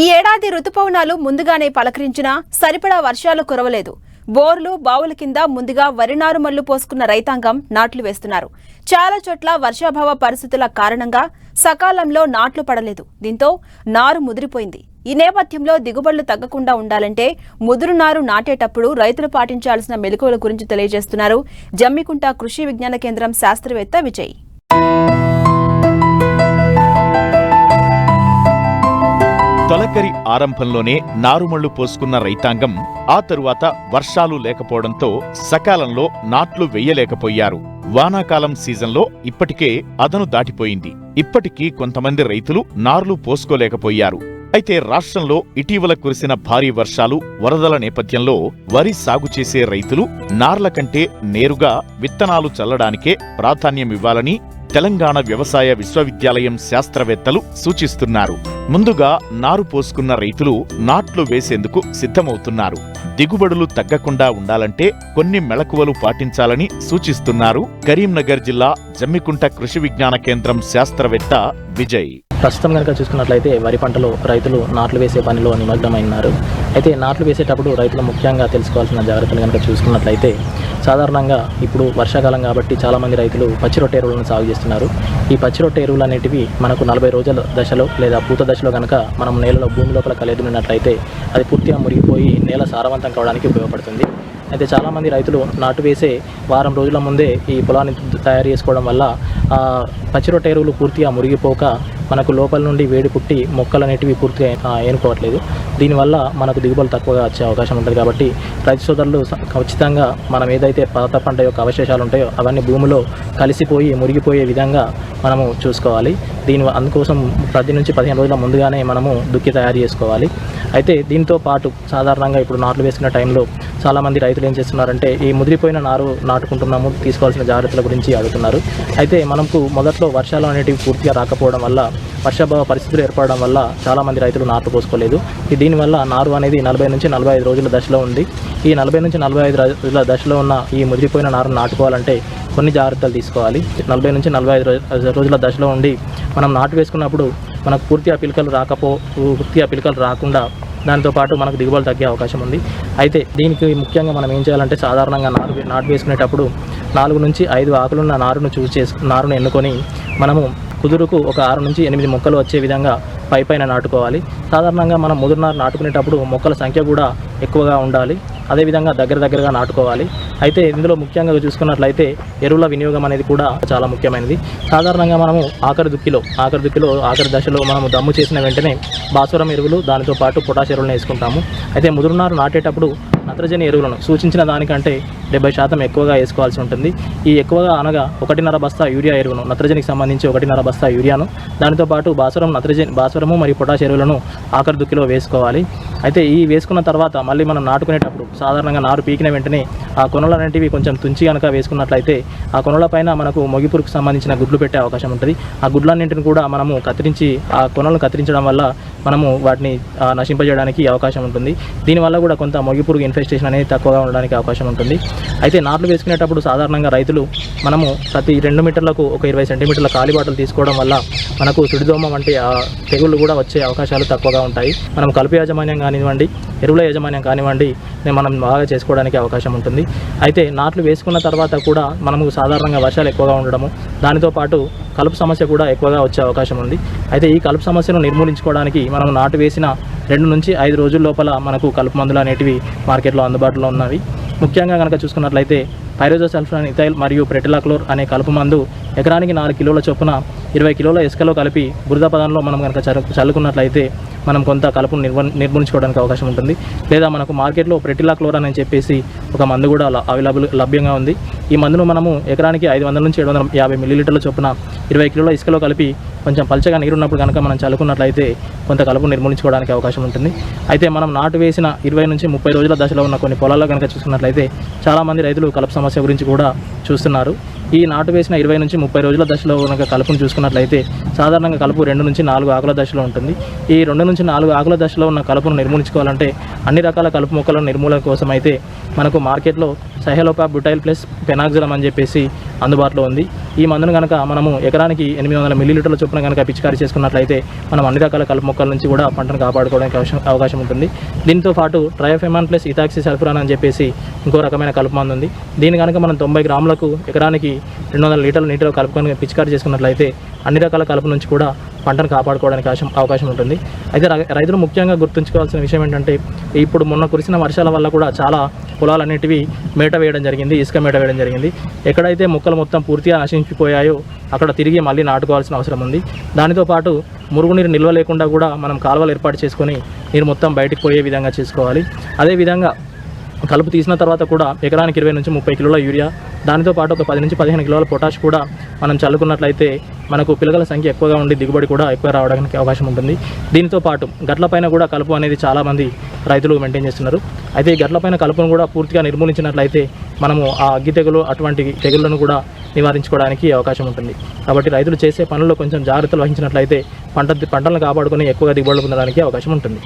ఈ ఏడాది రుతుపవనాలు ముందుగానే పలకరించినా సరిపడా వర్షాలు కురవలేదు. బోర్లు బావుల కింద ముందుగా వరి నారు మల్లు పోసుకున్న రైతాంగం నాట్లు వేస్తున్నారు. చాలా చోట్ల వర్షాభావ పరిస్థితుల కారణంగా సకాలంలో నాట్లు పడలేదు. దీంతో నారు ముదిరిపోయింది. ఈ నేపథ్యంలో దిగుబడులు తగ్గకుండా ఉండాలంటే ముదురు నారు నాటేటప్పుడు రైతులు పాటించాల్సిన మెలకువల గురించి తెలియజేస్తున్నారు జమ్మికుంట కృషి విజ్ఞాన కేంద్రం శాస్త్రవేత్త విజయ్. తొలకరి ఆరంభంలోనే నారుమళ్ళు పోసుకున్న రైతాంగం ఆ తరువాత వర్షాలు లేకపోవడంతో సకాలంలో నాట్లు వెయ్యలేకపోయారు వానాకాలం సీజన్లో ఇప్పటికే అదను దాటిపోయింది. ఇప్పటికీ కొంతమంది రైతులు నార్లు పోసుకోలేకపోయారు. అయితే రాష్ట్రంలో ఇటీవల కురిసిన భారీ వర్షాలు వరదల నేపథ్యంలో వరి సాగు చేసే రైతులు నార్ల కంటే నేరుగా విత్తనాలు చల్లడానికే ప్రాధాన్యమివ్వాలని తెలంగాణ వ్యవసాయ విశ్వవిద్యాలయం శాస్త్రవేత్తలు సూచిస్తున్నారు. ముందుగా నారు పోసుకున్న రైతులు నాట్లు వేసేందుకు సిద్ధమవుతున్నారు. దిగుబడులు తగ్గకుండా ఉండాలంటే కొన్ని మెళకువలు పాటించాలని సూచిస్తున్నారు. కరీంనగర్ జిల్లా జమ్మికుంట కృషి విజ్ఞాన కేంద్రం శాస్త్రవేత్త విజయ్. ప్రస్తుతం కనుక చూసుకున్నట్లయితే వరి పంటలో రైతులు నాట్లు వేసే పనిలో నిమగ్నమైనారు. అయితే నాట్లు వేసేటప్పుడు రైతులు ముఖ్యంగా తెలుసుకోవాల్సిన జాగ్రత్తలు కనుక చూసుకున్నట్లయితే సాధారణంగా ఇప్పుడు వర్షాకాలం కాబట్టి చాలామంది రైతులు పచ్చి రొట్టె ఎరువులను సాగు చేస్తున్నారు. ఈ పచ్చి రొట్టె ఎరువులు అనేటివి మనకు నలభై రోజుల దశలో లేదా పూత దశలో కనుక మనం నేలలో భూమి లోపల కలిగినట్లయితే అది పూర్తిగా మురిగిపోయి నేల సారవంతం కావడానికి ఉపయోగపడుతుంది. అయితే చాలామంది రైతులు నాటు వేసే వారం రోజుల ముందే ఈ పొలాన్ని తయారు చేసుకోవడం వల్ల పచ్చి రొట్టె ఎరువులు పూర్తిగా మురిగిపోక మనకు లోపల నుండి వేడి పుట్టి మొక్కలు అనేటివి పూర్తిగా ఏనుకోవట్లేదు. దీనివల్ల మనకు దిగుబడులు తక్కువగా వచ్చే అవకాశం ఉంటుంది కాబట్టి రైతు సోదరులు ఖచ్చితంగా మనం ఏదైతే పాత పంట యొక్క అవశేషాలు ఉంటాయో అవన్నీ భూమిలో కలిసిపోయి మురిగిపోయే విధంగా మనము చూసుకోవాలి. దీని అందుకోసం పది నుంచి పదిహేను రోజుల ముందుగానే మనము దుక్కి తయారు చేసుకోవాలి. అయితే దీంతో పాటు సాధారణంగా ఇప్పుడు నాట్లు వేసుకున్న టైంలో చాలామంది రైతులు ఏం చేస్తున్నారంటే ఈ ముదిరిపోయిన నారు నాటుకుంటున్నాము తీసుకోవాల్సిన జాగ్రత్తల గురించి అడుగుతున్నారు. అయితే మనకు మొదట్లో వర్షాలు అనేటివి పూర్తిగా రాకపోవడం వల్ల వర్షాభావ పరిస్థితులు ఏర్పడడం వల్ల చాలామంది రైతులు నాటు పోసుకోలేదు. ఈ దీనివల్ల నారు అనేది నలభై నుంచి నలభై ఐదు రోజుల దశలో ఉంది. ఈ నలభై నుంచి నలభై ఐదు రోజుల దశలో ఉన్న ఈ ముదిరిపోయిన నారును నాటుకోవాలంటే కొన్ని జాగ్రత్తలు తీసుకోవాలి. నలభై నుంచి నలభై ఐదు రోజుల దశలో ఉండి మనం నాటు వేసుకున్నప్పుడు మనకు పూర్తిగా పిలకలు రాకపో పూర్తిగా పిలకలు రాకుండా దాంతోపాటు మనకు దిగుబడి తగ్గే అవకాశం ఉంది. అయితే దీనికి ముఖ్యంగా మనం ఏం చేయాలంటే సాధారణంగా నారు వే- నాటు వేసుకునేటప్పుడు నాలుగు నుంచి ఐదు ఆకులున్న నారును చూస్ చేసు నారును ఎన్నుకొని మనము కుదురుకు ఒక ఆరు నుంచి ఎనిమిది మొక్కలు వచ్చే విధంగా పై పైన నాటుకోవాలి. సాధారణంగా మనం ముదురు నారు నాటుకునేటప్పుడు మొక్కల సంఖ్య కూడా ఎక్కువగా ఉండాలి. అదేవిధంగా దగ్గర దగ్గరగా నాటుకోవాలి. అయితే ఇందులో ముఖ్యంగా చూసుకున్నట్లయితే ఎరువుల వినియోగం అనేది కూడా చాలా ముఖ్యమైనది. సాధారణంగా మనము ఆఖరి దుక్కిలో ఆఖరి దుక్కిలో ఆఖరి దశలో మనము దమ్ము చేసిన వెంటనే భాస్వరం ఎరువులు దానితో పాటు పొటాష్ ఎరువులను వేసుకుంటాము. అయితే ముదురునారు నాటేటప్పుడు నత్రజని ఎరువులను సూచించిన దానికంటే డెబ్బై శాతం ఎక్కువగా వేసుకోవాల్సి ఉంటుంది. ఈ ఎక్కువగా అనగా ఒకటిన్నర బస్తా యూరియా ఎరువును నత్రజనికి సంబంధించి ఒకటిన్నర బస్తా యూరియాను. దానితో పాటు భాస్వరం నత్రజని భాస్వరము మరియు పొటాష్ ఎరువులను ఆఖరి దుక్కిలో వేసుకోవాలి. అయితే ఈ వేసుకున్న తర్వాత మళ్ళీ మనం నాటుకునేటప్పుడు సాధారణంగా నారు పీకిన వెంటనే ఆ కొనలు అనేటివి కొంచెం తుంచి కనుక వేసుకున్నట్లయితే ఆ కొనల పైన మనకు మొగిపురుకు సంబంధించిన గుడ్లు పెట్టే అవకాశం ఉంటుంది. ఆ గుడ్లన్నింటిని కూడా మనము కత్తిరించి ఆ కొనలను కత్తిరించడం వల్ల మనము వాటిని నశింపజేయడానికి అవకాశం ఉంటుంది. దీనివల్ల కూడా కొంత మొగిపురుగు ఇన్ఫెస్టేషన్ అనేది తక్కువగా ఉండడానికి అవకాశం ఉంటుంది. అయితే నాట్లు వేసుకునేటప్పుడు సాధారణంగా రైతులు మనము ప్రతి రెండు మీటర్లకు ఒక ఇరవై సెంటీమీటర్ల కాలిబాటలు తీసుకోవడం వల్ల మనకు సుడిదోమ వంటి తెగుళ్ళు కూడా వచ్చే అవకాశాలు తక్కువగా ఉంటాయి. మనం కలుపు యాజమాన్యం కానివ్వండి ఎరువుల యాజమాన్యం కానివ్వండి మనం బాగా చేసుకోవడానికి అవకాశం ఉంటుంది. అయితే నాట్లు వేసుకున్న తర్వాత కూడా మనము సాధారణంగా వర్షాలు ఎక్కువగా ఉండడము దానితో పాటు కలుపు సమస్య కూడా ఎక్కువగా వచ్చే అవకాశం ఉంది. అయితే ఈ కలుపు సమస్యను నిర్మూలించుకోవడానికి మనం నాటు వేసిన రెండు నుంచి ఐదు రోజుల లోపల మనకు కలుపు మందులు అనేటివి మార్కెట్లో అందుబాటులో ఉన్నవి. ముఖ్యంగా కనుక చూసుకున్నట్లయితే పైరోజోసల్ఫాన్ ఇథైల్ మరియు ప్రెటిలాక్లోర్ అనే కలుపు మందు ఎకరానికి నాలుగు కిలోల చొప్పున ఇరవై కిలోల ఇసుకలో కలిపి బురద పదంలో మనం కనుక చల్లుకున్నట్లయితే మనం కొంత కలుపును నిర్వ నిర్మూలించుకోవడానికి అవకాశం ఉంటుంది. లేదా మనకు మార్కెట్లో ప్రెటిలాక్లోర్ అని చెప్పేసి ఒక మందు కూడా అవైలబుల్ లభ్యంగా ఉంది. ఈ మందును మనము ఎకరానికి ఐదు వందల నుంచి ఏడు వందల యాభై మిల్లీలీటర్ల చొప్పున ఇరవై కిలోల ఇసుకలో కలిపి కొంచెం పల్చగా నీరున్నప్పుడు కనుక మనం చల్లుకున్నట్లయితే కొంత కలుపు నిర్మూలించుకోవడానికి అవకాశం ఉంటుంది. అయితే మనం నాటు వేసిన ఇరవై నుంచి ముప్పై రోజుల దశలో ఉన్న కొన్ని పొలాల్లో కనుక చూసుకున్నట్లయితే చాలామంది రైతులు కలుపు సమస్య గురించి కూడా చూస్తున్నారు. ఈ నాటు వేసిన ఇరవై నుంచి ముప్పై రోజుల దశలో కనుక కలుపును చూసుకున్నట్లయితే సాధారణంగా కలుపు రెండు నుంచి నాలుగు ఆకుల దశలో ఉంటుంది. ఈ రెండు నుంచి నాలుగు ఆకుల దశలో ఉన్న కలుపును నిర్మూలించుకోవాలంటే అన్ని రకాల కలుపు మొక్కల నిర్మూలన కోసం అయితే మనకు మార్కెట్లో సహెలోపా బుటైల్ ప్లస్ పెనాక్సిలం అని చెప్పేసి అందుబాటులో ఉంది. ఈ మందును కనుక మనము ఎకరానికి ఎనిమిది వందల మిల్లీలీటర్ల చొప్పున కనుక పిచికారీ చేసుకున్నట్లయితే మనం అన్ని రకాల కలుపు మొక్కల నుంచి కూడా పంటను కాపాడుకోవడానికి అవకాశం అవకాశం ఉంటుంది. దీంతో పాటు ట్రయోఫెమాన్ ప్లస్ ఇథాక్సి సల్ఫురాన్ అని చెప్పేసి ఇంకో రకమైన కలుపు మందు ఉంది. దీని కనుక మనం తొంభై గ్రాములకు ఎకరానికి రెండు వందల లీటర్ల నీటిలో కలుపుకొని పిచికారీ చేసుకున్నట్లయితే అన్ని రకాల కలుపు నుంచి కూడా పంటను కాపాడుకోవడానికి అవకాశం అవకాశం ఉంటుంది. అయితే రైతులు ముఖ్యంగా గుర్తుంచుకోవాల్సిన విషయం ఏంటంటే ఇప్పుడు మొన్న కురిసిన వర్షాల వల్ల కూడా చాలా పొలాలన్నిటివి మేట వేయడం జరిగింది ఇసుక మేట వేయడం జరిగింది. ఎక్కడైతే మొక్కలు మొత్తం పూర్తిగా నశించిపోయాయో అక్కడ తిరిగి మళ్ళీ నాటుకోవాల్సిన అవసరం ఉంది. దానితో పాటు మురుగునీరు నిల్వ లేకుండా కూడా మనం కాలువలు ఏర్పాటు చేసుకొని నీరు మొత్తం బయటికి పోయే విధంగా చేసుకోవాలి. అదేవిధంగా కలుపు తీసిన తర్వాత కూడా ఎకరానికి ఇరవై నుంచి ముప్పై కిలోల యూరియా దానితో పాటు ఒక పది నుంచి పదిహేను కిలోల పొటాష్ కూడా మనం చల్లుకున్నట్లయితే మనకు పిల్లల సంఖ్య ఎక్కువగా ఉండి దిగుబడి కూడా ఎక్కువ రావడానికి అవకాశం ఉంటుంది. దీనితో పాటు గట్లపైన కూడా కలుపు అనేది చాలామంది రైతులు మెయింటైన్ చేస్తున్నారు. అయితే ఈ గట్లపైన కలుపును కూడా పూర్తిగా నిర్మూలించినట్లయితే మనము ఆ అగ్గి తెగులు అటువంటి తెగుళ్ళను కూడా నివారించుకోవడానికి అవకాశం ఉంటుంది. కాబట్టి రైతులు చేసే పనుల్లో కొంచెం జాగ్రత్తలు వహించినట్లయితే పంట పంటలను కాపాడుకొని ఎక్కువగా దిగుబడులు పొందడానికి అవకాశం ఉంటుంది.